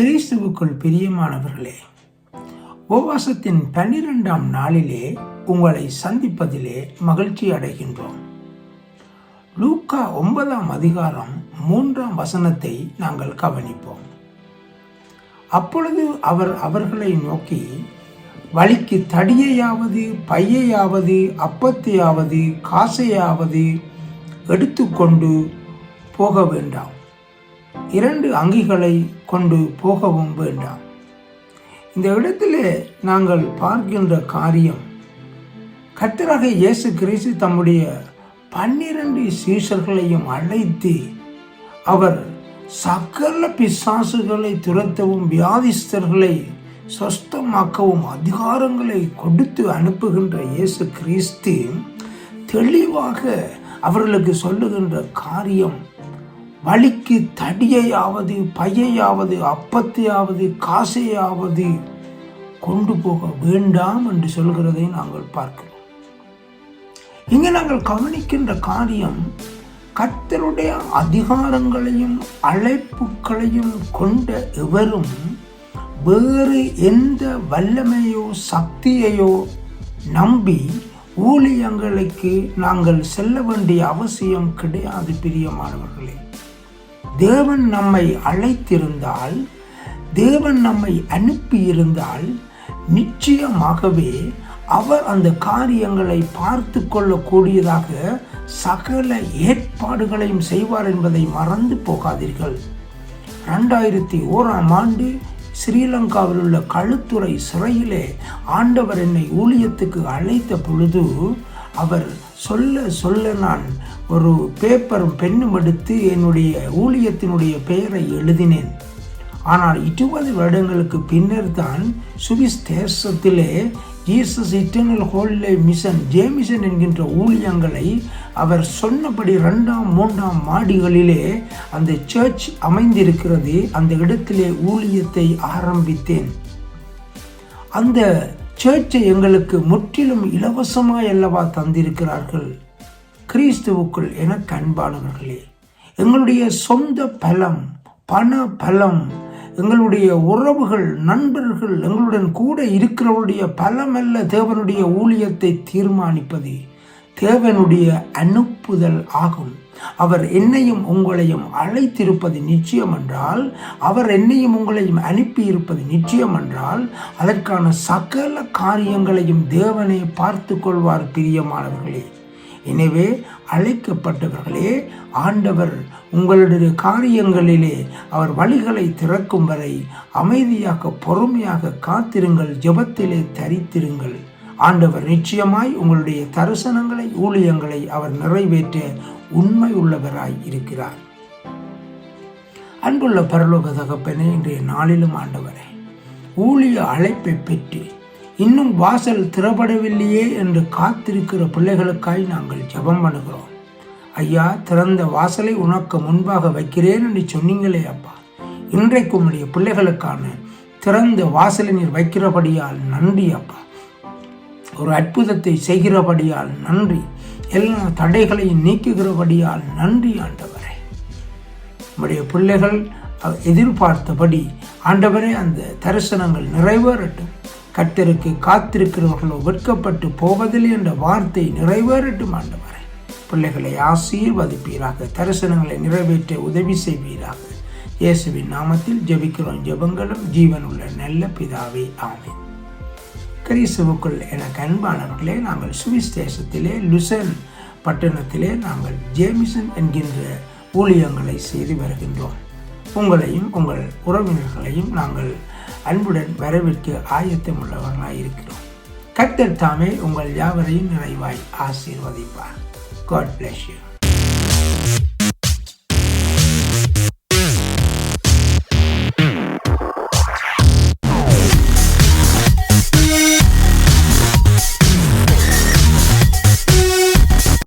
கிறிஸ்துவுக்குள் பிரியமானவர்களே உபவாசத்தின் பன்னிரெண்டாம் நாளிலே உங்களை சந்திப்பதிலே மகிழ்ச்சி அடைகின்றோம். லூக்கா ஒன்பதாம் அதிகாரம் மூன்றாம் வசனத்தை நாங்கள் கவனிப்போம். அப்பொழுது அவர் அவர்களை நோக்கி வழிக்கு தடியையாவது பையையாவது அப்பத்தையாவது காசையாவது எடுத்துக்கொண்டு போக வேண்டாம். இரண்டு அங்கிகளை கொண்டு போகவும் வேண்டாம். இந்த இடத்திலே நாங்கள் பார்க்கின்ற காரியம் கர்த்தராக இயேசு கிறிஸ்து தம்முடைய பன்னிரண்டு சீஷர்களையும் அழைத்து அவர் சக்கர பிசாசுகளை துரத்தவும் வியாதிஸ்தர்களை சொஸ்தமாக்கவும் அதிகாரங்களை கொடுத்து அனுப்புகின்ற இயேசு கிறிஸ்து தெளிவாக அவர்களுக்கு சொல்லுகின்ற காரியம் வழிக்கு தடியையாவது பையையாவது அப்பத்தையாவது காசையாவது கொண்டு போக வேண்டாம் என்று சொல்கிறதை நாங்கள் பார்க்கிறோம். இங்கே நாங்கள் கவனிக்கின்ற காரியம் கத்தருடைய அதிகாரங்களையும் அழைப்புகளையும் கொண்ட எவரும் வேறு எந்த வல்லமையோ சக்தியையோ நம்பி ஊழியங்களுக்கு நாங்கள் செல்ல வேண்டிய அவசியம் கிடையாது பிரியமானவர்களே. தேவன் நம்மை அழைத்திருந்தால் தேவன் நம்மை அனுப்பியிருந்தால் நிச்சயமாகவே அவர் அந்த காரியங்களை பார்த்து கொள்ளக்கூடியதாக சகல ஏற்பாடுகளையும் செய்வார் என்பதை மறந்து போகாதீர்கள். ரெண்டாயிரத்தி ஓராம் ஆண்டு ஸ்ரீலங்காவில் உள்ள களுத்துறை சிறையிலே ஆண்டவர் என்னை ஊழியத்துக்கு அழைத்த பொழுது அவர் சொல்ல சொல்ல நான் ஒரு பேப்பரும் பெண்ணும் எடுத்து என்னுடைய ஊழியத்தினுடைய பெயரை எழுதினேன். ஆனால் இருபது வருடங்களுக்கு பின்னர் தான் சுவிஸ் தேசத்திலே ஜீசஸ் இட்டர்னல் ஹோல்லே மிஷன் ஜேமிஷன் என்கின்ற ஊழியங்களை அவர் சொன்னபடி ரெண்டாம் மூன்றாம் மாடிகளிலே அந்த சர்ச் அமைந்திருக்கிறது. அந்த இடத்திலே ஊழியத்தை ஆரம்பித்தேன். அந்த சர்ச்சை எங்களுக்கு முற்றிலும் இலவசமாய் அல்லவா தந்திருக்கிறார்கள். கிறிஸ்துவுக்குள் எனக்கு அன்பானவர்களே எங்களுடைய சொந்த பலம் பண பலம் எங்களுடைய உறவுகள் நண்பர்கள் எங்களுடன் கூட இருக்கிறவருடைய பலமல்ல தேவனுடைய ஊழியத்தை தீர்மானிப்பது தேவனுடைய அனுப்புதல் ஆகும். அவர் என்னையும் உங்களையும் அழைத்திருப்பது நிச்சயம் என்றால் அவர் என்னையும் உங்களையும் அனுப்பியிருப்பது நிச்சயம் என்றால் அதற்கான சகல காரியங்களையும் தேவனை பார்த்து கொள்வார் பிரியமானவர்களே. எனவே அழைக்கப்பட்டவர்களே ஆண்டவர் உங்களுடைய காரியங்களிலே அவர் வழிகளை திறக்கும் வரை அமைதியாக பொறுமையாக காத்திருங்கள் ஜெபத்திலே தரித்திருங்கள். ஆண்டவர் நிச்சயமாய் உங்களுடைய தரிசனங்களை ஊழியங்களை அவர் நிறைவேற்ற உண்மை உள்ளவராய் இருக்கிறார். அன்புள்ள பரலோக தகப்பனே இன்றைய நாளிலும் ஆண்டவரே ஊழிய அழைப்பை பெற்று இன்னும் வாசல் திறப்படவில்லையே என்று காத்திருக்கிற பிள்ளைகளுக்காய் நாங்கள் ஜெபம் பண்ணுகிறோம். ஐயா திறந்த வாசலை உனக்கு முன்பாக வைக்கிறேன் என்று சொன்னீங்களே அப்பா. இன்றைக்கு உங்களுடைய பிள்ளைகளுக்கான திறந்த வாசலை நீர் வைக்கிறபடியால் நன்றி அப்பா. ஒரு அற்புதத்தை செய்கிறபடியால் நன்றி. எல்லா தடைகளையும் நீக்குகிறபடியால் நன்றி ஆண்டவரே. நம்முடைய பிள்ளைகள் எதிர்பார்த்தபடி ஆண்டவரே அந்த தரிசனங்கள் நிறைவேறட்டும். கத்தருக்கு காத்திருக்கிறவர்களோ வெட்கப்பட்டு போவதில்லை என்ற வார்த்தை நிறைவேறட்டும் ஆண்டவரே. பிள்ளைகளை ஆசீர்வதிப்பீராக தரிசனங்களை நிறைவேற்ற உதவி செய்வீராக. இயேசுவின் நாமத்தில் ஜெபிக்கிறோம் ஜெபங்களும் ஜீவனுள்ள நல்ல பிதாவே ஆமை கிறிஸ்துவுக்குள் எனக்கு அன்பானவர்களே நாங்கள் சுவிஸ் தேசத்திலே லுசன் பட்டணத்திலே நாங்கள் ஜேமிசன் என்கின்ற ஊழியங்களை செய்து வருகின்றோம். உங்களையும் உங்கள் உறவினர்களையும் நாங்கள் அன்புடன் வரவிற்கு ஆயத்தம் உள்ளவர்களாக இருக்கிறோம். கத்தர் தாமே உங்கள் யாவரையும் நிறைவாய் ஆசீர்வதிப்பார். God bless you